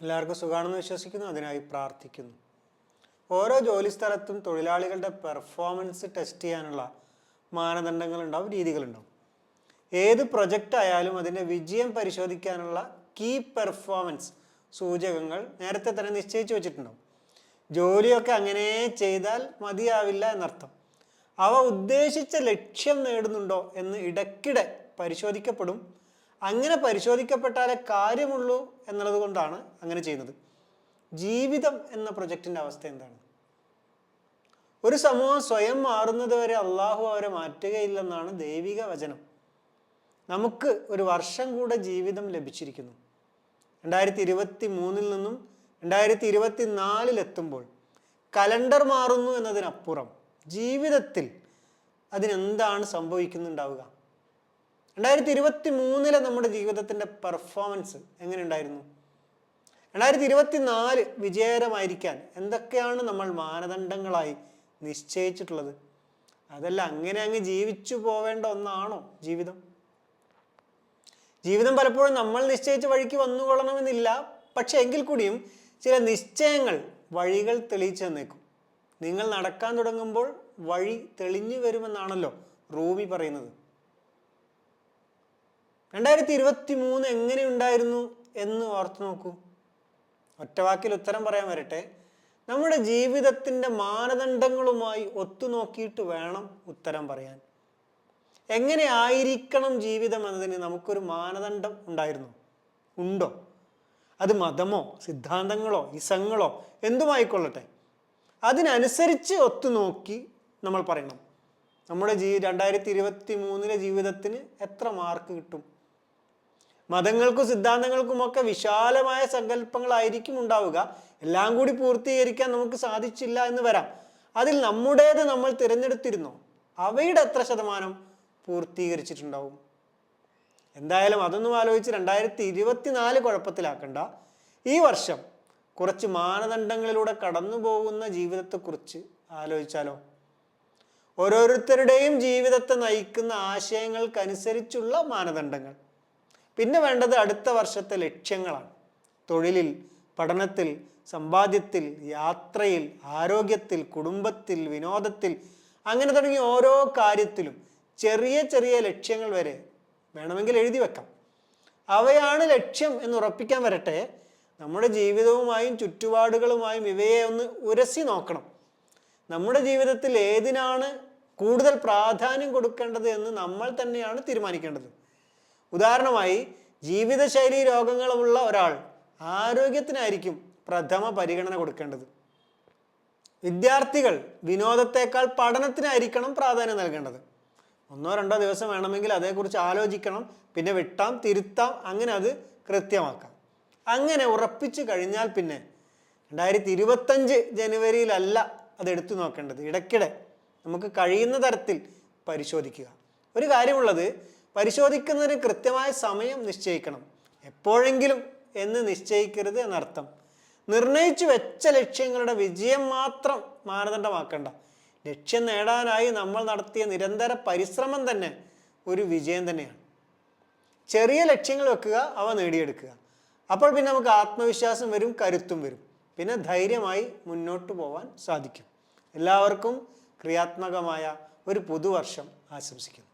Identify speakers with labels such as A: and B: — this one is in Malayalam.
A: എല്ലാവർക്കും സുഖമാണെന്ന് വിശ്വസിക്കുന്നു അതിനായി പ്രാർത്ഥിക്കുന്നു. ഓരോ ജോലി സ്ഥലത്തും തൊഴിലാളികളുടെ പെർഫോമൻസ് ടെസ്റ്റ് ചെയ്യാനുള്ള മാനദണ്ഡങ്ങളുണ്ടാവും രീതികളുണ്ടാവും. ഏത് പ്രൊജക്റ്റ് ആയാലും അതിന്റെ വിജയം പരിശോധിക്കാനുള്ള കീ പെർഫോമൻസ് സൂചകങ്ങൾ നേരത്തെ തന്നെ നിശ്ചയിച്ചു വെച്ചിട്ടുണ്ടാവും. ജോലിയൊക്കെ അങ്ങനെ ചെയ്താൽ മതിയാവില്ല എന്നർത്ഥം. അവ ഉദ്ദേശിച്ച ലക്ഷ്യം നേടുന്നുണ്ടോ എന്ന് ഇടയ്ക്കിടെ പരിശോധിക്കപ്പെടും. അങ്ങനെ പരിശോധിക്കപ്പെട്ടാലേ കാര്യമുള്ളൂ എന്നുള്ളത് കൊണ്ടാണ് അങ്ങനെ ചെയ്യുന്നത്. ജീവിതം എന്ന പ്രൊജക്റ്റിന്റെ അവസ്ഥ എന്താണ്? ഒരു സമൂഹം സ്വയം മാറുന്നത് വരെ അള്ളാഹു അവരെ മാറ്റുകയില്ലെന്നാണ് ദൈവിക വചനം. നമുക്ക് ഒരു വർഷം കൂടെ ജീവിതം ലഭിച്ചിരിക്കുന്നു. രണ്ടായിരത്തി ഇരുപത്തി മൂന്നിൽ നിന്നും രണ്ടായിരത്തി ഇരുപത്തി നാലിലെത്തുമ്പോൾ കലണ്ടർ മാറുന്നു എന്നതിനപ്പുറം ജീവിതത്തിൽ അതിനെന്താണ് സംഭവിക്കുന്നുണ്ടാവുക? രണ്ടായിരത്തി ഇരുപത്തി മൂന്നിലെ നമ്മുടെ ജീവിതത്തിന്റെ പെർഫോമൻസ് എങ്ങനെ ഉണ്ടായിരുന്നു രണ്ടായിരത്തി ഇരുപത്തി നാല് വിജയകരമായിരിക്കാൻ എന്തൊക്കെയാണ് നമ്മൾ മാനദണ്ഡങ്ങളായി നിശ്ചയിച്ചിട്ടുള്ളത്? അതല്ല അങ്ങനെ അങ്ങ് ജീവിച്ചു പോവേണ്ട ഒന്നാണോ ജീവിതം? ജീവിതം പലപ്പോഴും നമ്മൾ നിശ്ചയിച്ച വഴിക്ക് വന്നുകൊള്ളണമെന്നില്ല പക്ഷെ എങ്കിൽ കൂടിയും ചില നിശ്ചയങ്ങൾ വഴികൾ തെളിയിച്ചു തന്നേക്കും. നിങ്ങൾ നടക്കാൻ തുടങ്ങുമ്പോൾ വഴി തെളിഞ്ഞു വരുമെന്നാണല്ലോ റൂമി പറയുന്നത്. രണ്ടായിരത്തി ഇരുപത്തി മൂന്ന് എങ്ങനെയുണ്ടായിരുന്നു എന്ന് ഓർത്തു നോക്കൂ. ഒറ്റ വാക്കിൽ ഉത്തരം പറയാൻ വരട്ടെ. നമ്മുടെ ജീവിതത്തിന്റെ മാനദണ്ഡങ്ങളുമായി ഒത്തുനോക്കിയിട്ട് വേണം ഉത്തരം പറയാൻ. എങ്ങനെ ആയിരിക്കണം ജീവിതം എന്നതിന് നമുക്കൊരു മാനദണ്ഡം ഉണ്ടായിരുന്നു. ഉണ്ടോ? അത് മതമോ സിദ്ധാന്തങ്ങളോ ഇസങ്ങളോ എന്തുമായിക്കൊള്ളട്ടെ. അതിനനുസരിച്ച് ഒത്തുനോക്കി നമ്മൾ പറയണം. നമ്മുടെ ജീ രണ്ടായിരത്തി ഇരുപത്തി മൂന്നിലെ ജീവിതത്തിന് എത്ര മാർക്ക് കിട്ടും? മതങ്ങൾക്കും സിദ്ധാന്തങ്ങൾക്കുമൊക്കെ വിശാലമായ സങ്കല്പങ്ങളായിരിക്കും ഉണ്ടാവുക. എല്ലാം കൂടി പൂർത്തീകരിക്കാൻ നമുക്ക് സാധിച്ചില്ല എന്ന് വരാം. അതിൽ നമ്മുടേത് നമ്മൾ തിരഞ്ഞെടുത്തിരുന്നോ അവയുടെ എത്ര ശതമാനം പൂർത്തീകരിച്ചിട്ടുണ്ടാവും? എന്തായാലും അതൊന്നും ആലോചിച്ച് രണ്ടായിരത്തി ഇരുപത്തിനാല് കുഴപ്പത്തിലാക്കണ്ട. ഈ വർഷം കുറച്ച് മാനദണ്ഡങ്ങളിലൂടെ കടന്നു പോകുന്ന ജീവിതത്തെക്കുറിച്ച് ആലോചിച്ചാലോ? ഓരോരുത്തരുടെയും ജീവിതത്തെ നയിക്കുന്ന ആശയങ്ങൾക്കനുസരിച്ചുള്ള മാനദണ്ഡങ്ങൾ. പിന്നെ വേണ്ടത് അടുത്ത വർഷത്തെ ലക്ഷ്യങ്ങളാണ്. തൊഴിലിൽ പഠനത്തിൽ സമ്പാദ്യത്തിൽ യാത്രയിൽ ആരോഗ്യത്തിൽ കുടുംബത്തിൽ വിനോദത്തിൽ അങ്ങനെ തുടങ്ങി ഓരോ കാര്യത്തിലും ചെറിയ ചെറിയ ലക്ഷ്യങ്ങൾ വരെ വേണമെങ്കിൽ എഴുതി വെക്കാം. അവയാണ് ലക്ഷ്യം എന്ന് ഉറപ്പിക്കാൻ വരട്ടെ. നമ്മുടെ ജീവിതവുമായും ചുറ്റുപാടുകളുമായും ഇവയെ ഒന്ന് ഉരസി നോക്കണം. നമ്മുടെ ജീവിതത്തിൽ ഏതിനാണ് കൂടുതൽ പ്രാധാന്യം കൊടുക്കേണ്ടത് എന്ന് നമ്മൾ തന്നെയാണ് തീരുമാനിക്കേണ്ടത്. ഉദാഹരണമായി ജീവിതശൈലി രോഗങ്ങളുള്ള ഒരാൾ ആരോഗ്യത്തിനായിരിക്കും പ്രഥമ പരിഗണന കൊടുക്കേണ്ടത്. വിദ്യാർത്ഥികൾ വിനോദത്തെക്കാൾ പഠനത്തിനായിരിക്കണം പ്രാധാന്യം നൽകേണ്ടത്. ഒന്നോ രണ്ടോ ദിവസം വേണമെങ്കിൽ അതേക്കുറിച്ച് ആലോചിക്കണം പിന്നെ വിട്ടാം തിരുത്താം അങ്ങനെ അത് കൃത്യമാക്കാം. അങ്ങനെ ഉറപ്പിച്ചു കഴിഞ്ഞാൽ പിന്നെ രണ്ടായിരത്തി ഇരുപത്തഞ്ച് ജനുവരിയിലല്ല അത് എടുത്തു നോക്കേണ്ടത്. ഇടയ്ക്കിടെ നമുക്ക് കഴിയുന്ന തരത്തിൽ പരിശോധിക്കുക. ഒരു കാര്യമുള്ളത് പരിശോധിക്കുന്നതിന് കൃത്യമായ സമയം നിശ്ചയിക്കണം. എപ്പോഴെങ്കിലും എന്ന് നിശ്ചയിക്കരുത് എന്നർത്ഥം. നിർണയിച്ചു വെച്ച ലക്ഷ്യങ്ങളുടെ വിജയം മാത്രം മാനദണ്ഡമാക്കണ്ട. ലക്ഷ്യം നേടാനായി നമ്മൾ നടത്തിയ നിരന്തര പരിശ്രമം തന്നെ ഒരു വിജയം തന്നെയാണ്. ചെറിയ ലക്ഷ്യങ്ങൾ വെക്കുക അവ നേടിയെടുക്കുക. അപ്പോൾ പിന്നെ നമുക്ക് ആത്മവിശ്വാസം വരും കരുത്തും വരും. പിന്നെ ധൈര്യമായി മുന്നോട്ട് പോകാൻ സാധിക്കും. എല്ലാവർക്കും ക്രിയാത്മകമായ ഒരു പുതുവർഷം ആശംസിക്കുന്നു.